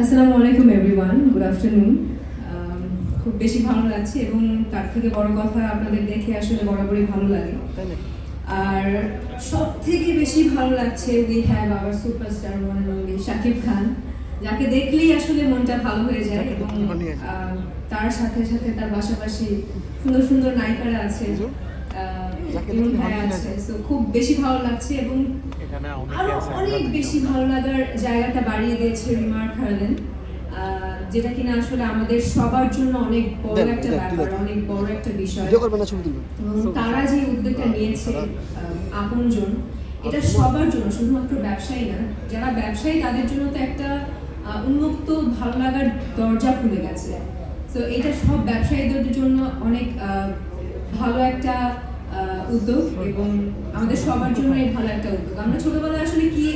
আসসালামু আলাইকুম everyone good afternoon খুব বেশি ভালো লাগছে এবং তার থেকে বড় কথা আপনাদের দেখে আসলে বরাবরই ভালো লাগে। আর সব থেকে বেশি ভালো লাগছে we have our superstar one only Shakib Khan, যাকে দেখলেই আসলে মনটা ভালো হয়ে যায় এবং তার সাথে সাথে তার পাশাপাশি সুন্দর সুন্দর নায়িকারা আছে খুব বেশি ভালো লাগছে এবং আরও অনেক বেশি ভালো লাগার জায়গাটা বাড়িয়ে দিয়েছে রিমার খার্লেন যেটা কিনা আসলে আমাদের সবার জন্য অনেক বড় একটা ব্যাপার অনেক বড় একটা বিষয়। তারা যে উদ্যোগটা নিয়েছে আপনজন এটা সবার জন্য শুধুমাত্র ব্যবসায়ী না যারা ব্যবসায়ী তাদের জন্য তো একটা আহ, উন্মুক্ত ভালো লাগার দরজা খুলে গেছে। তো এটা সব ব্যবসায়ীদের জন্য অনেক আহ, ভালো একটা উদ্যোগ এবং আমাদের সবার জন্য এই ভালো একটা উদ্যোগ। আমরা ছোটবেলায় আসলে কি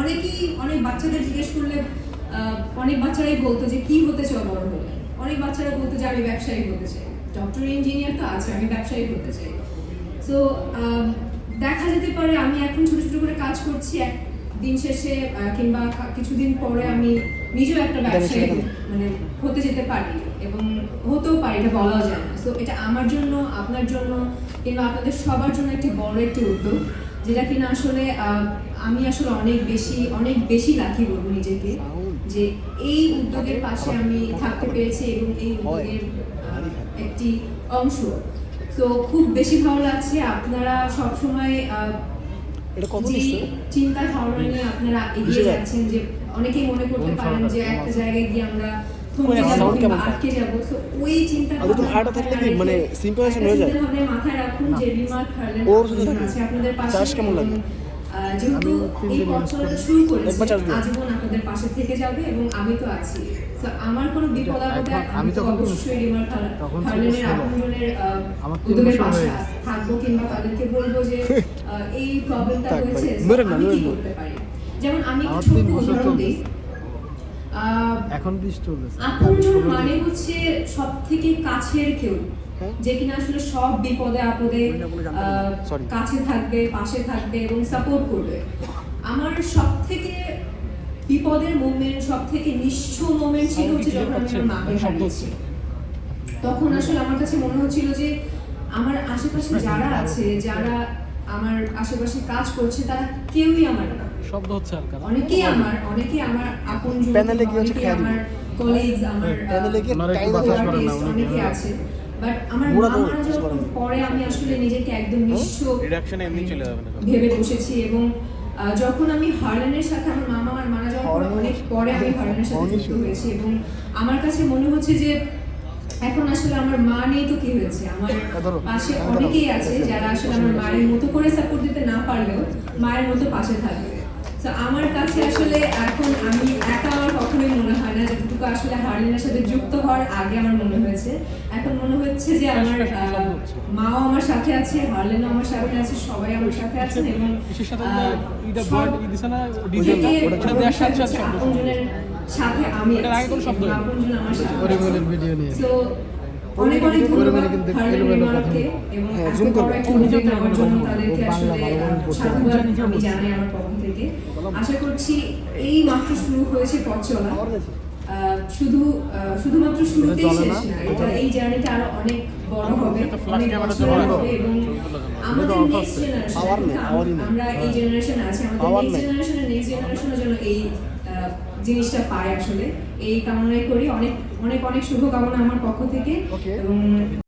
অনেকেই, অনেক বাচ্চাদের জিজ্ঞেস করলে অনেক বাচ্চারাই বলতো যে কি হতে চাও বড় হলে। অনেক বাচ্চারা বলতো যে আমি ব্যবসায়ী হতে চাই। ডক্টর ইঞ্জিনিয়ার তো আছে, আমি ব্যবসায়ী হতে চাই। সো দেখা যেতে পারে আমি এখন ছোট ছোট করে কাজ করছি দিন শেষে কিংবা কিছুদিন পরে আমি নিজেও একটা ব্যবসায়ী মানে হতে যেতে পারি এবং হতেও পারি এটা বলাও যায় না। সো এটা আমার জন্য আপনার জন্য কিংবা আপনাদের সবার জন্য একটি বড় একটি উদ্যোগ যেটা কিনা আসলে আমি আসলে অনেক বেশি অনেক বেশি লাকি বলব নিজেকে যে এই উদ্যোগের পাশে আমি থাকতে পেরেছি এবং এই উদ্যোগের একটি অংশ। তো খুব বেশি ভালো লাগছে আপনারা সবসময় আহ, এটা কত চিন্তা ধারণা নিয়ে আপনারা এগিয়ে যাচ্ছেন যে অনেকেই মনে করতে পারেন যে একটা জায়গায় গিয়ে আমরা? আটকে যাব। তো ওই চিন্তা আগে থাকলে কি মানে সিম্পলেশন হয়ে যায়? মাথায় রাখুন যে রিমার্ক হারলেন ওর সাথে আপনাদের পাশে কেমন লাগে? যেহেতু এই পথ চলাটা শুরু করেছে। আজীবন আপনাদের পাশে থেকে যাবে এবং আমি তো আছি। তো আমার কোনো বিপদ আপদে আমি তো অবশ্যই আপনজনের উদ্যোগের পাশে থাকব কিংবা তাদেরকে বলব যে এই প্রবলেমটা হয়েছে আমি কি করতে পারি? যেমন আমি একটু উদাহরণ দিই। এখন বৃষ্টি আপনজন মানে হচ্ছে সব থেকে কাছের কেউ? যে কিনা আসলে সব বিপদে আপদে. কাছে থাকবে পাশে থাকবে এবং সাপোর্ট করবে। আমার সব থেকে বিপদের মোমেন্ট সব থেকে নিঃস্ব মোমেন্ট ছিল হচ্ছে যখন আমি আমার মাকে হারিয়েছি। তখন আসলে আমার কাছে মনে হচ্ছিল যে আমার আশেপাশে যারা আছে যারা আমার আশেপাশে কাজ করছে তারা কেউই আমার না। শব্দ হচ্ছে আর কারণ অনেকেই আমার অনেকেই আমার আপন প্যানেলে কি হচ্ছে খেয়াল আমার কলিগস আমার প্যানেলে কি টাইম আছে। বাট আমার বুড়া তো মা মারা যাওয়ার বুঝতে পরে আমি আসলে নিজেকে একদম নিঃস্ব রিডাকশন এমনি চলে যাবে না ভেবে বসেছি এবং যখন আমি হার্লেনের সাথে আমার মামা আমার মারা যাওয়ার অনেক পরে আমি হার্লেনের সাথে যুক্ত হয়েছি এবং আমার কাছে মনে হচ্ছে যে এখন আসলে আমার মা নেই তো কি হয়েছে? আমার পাশে অনেকেই আছে যারা আসলে আমার মায়ের মতো করে সাপোর্ট দিতে না পারলেও মায়ের মতো পাশে থাকবে। তো আমার কাছে আসলে এখন আমি একা আমার কখনোই মনে হয় না যতটুকু আসলে হার্লিনের সাথে যুক্ত হওয়ার আগে আমার মনে হয়েছে। এখন মনে হচ্ছে যে আমার মাও আমার সাথে আছে হার্লেনও আমার সাথে আছে সবাই আমার সাথে আছেন এবং সাথে আমি অনেক অনেক ধন্যবাদ হার্লেন এবং হ্যাঁ, এত বড় একটা উদ্যোগ নেওয়ার জন্য তাদেরকে আসলে ভালো ভালো আহ, করতে সাধুবাদ আমি জানাই আমার পক্ষ থেকে। আশা করছি এই মাত্র শুরু হয়েছে পথ চলা। শুধু শুধুমাত্র শুরুতেই শেষ না? এটা এই জার্নিটা আরও অনেক বড় হবে। অনেক বছর হবে এবং। আমাদের নেক্সট জেনারেশন আমরা এই জেনারেশন আছে। আমাদের নেক্সট। জেনারেশনের নেক্সট জেনারেশনের জন্য এই জিনিসটা পায় আসলে। এই কামনাই করি। অনেক অনেক অনেক শুভকামনা আমার পক্ষ থেকে। এবং